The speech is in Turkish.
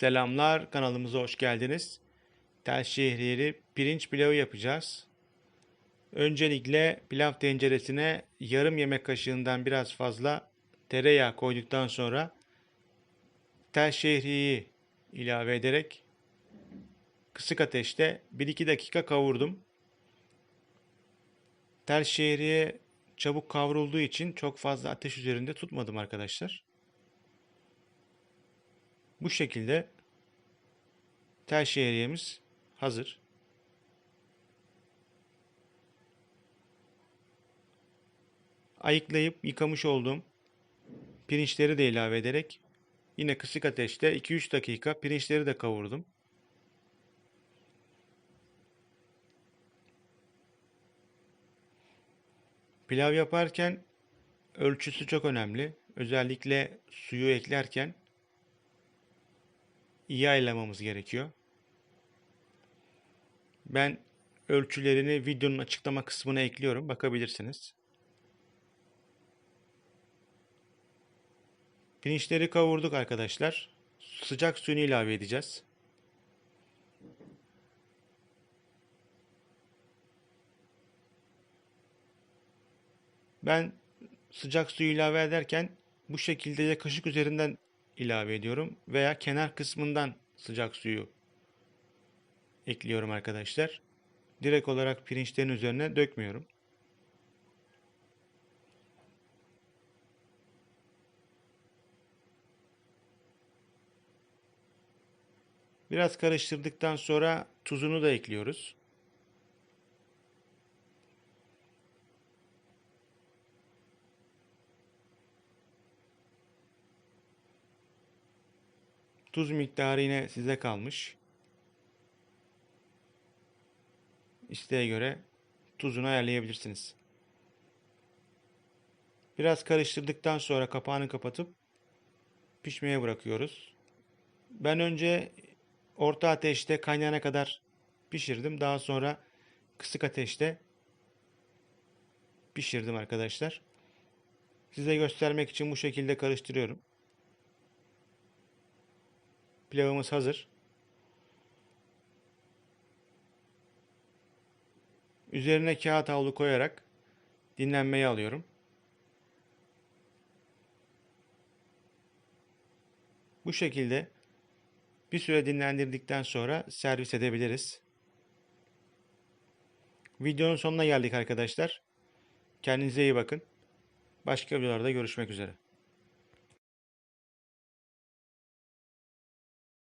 Selamlar, kanalımıza hoş geldiniz. Tel şehriyeli pirinç pilavı yapacağız. Öncelikle pilav tenceresine yarım yemek kaşığından biraz fazla tereyağı koyduktan sonra tel şehriyeyi ilave ederek kısık ateşte 1-2 dakika kavurdum. Tel şehriye çabuk kavrulduğu için çok fazla ateş üzerinde tutmadım arkadaşlar. Bu şekilde tel şehriyemiz hazır. Ayıklayıp yıkamış olduğum pirinçleri de ilave ederek yine kısık ateşte 2-3 dakika pirinçleri de kavurdum. Pilav yaparken ölçüsü çok önemli. Özellikle suyu eklerken iyi ayarlamamız gerekiyor. Ben ölçülerini videonun açıklama kısmına ekliyorum. Bakabilirsiniz. Pirinçleri kavurduk arkadaşlar. Sıcak suyunu ilave edeceğiz. Ben sıcak suyu ilave ederken bu şekilde ya kaşık üzerinden ilave ediyorum veya kenar kısmından sıcak suyu ekliyorum arkadaşlar. Direkt olarak pirinçlerin üzerine dökmüyorum. Biraz karıştırdıktan sonra tuzunu da ekliyoruz. Tuz miktarı yine size kalmış. İsteğe göre tuzunu ayarlayabilirsiniz. Biraz karıştırdıktan sonra kapağını kapatıp pişmeye bırakıyoruz. Ben önce orta ateşte kaynayana kadar pişirdim. Daha sonra kısık ateşte pişirdim arkadaşlar. Size göstermek için bu şekilde karıştırıyorum. Pilavımız hazır. Üzerine kağıt havlu koyarak dinlenmeye alıyorum. Bu şekilde bir süre dinlendirdikten sonra servis edebiliriz. Videonun sonuna geldik arkadaşlar. Kendinize iyi bakın. Başka videolarda görüşmek üzere.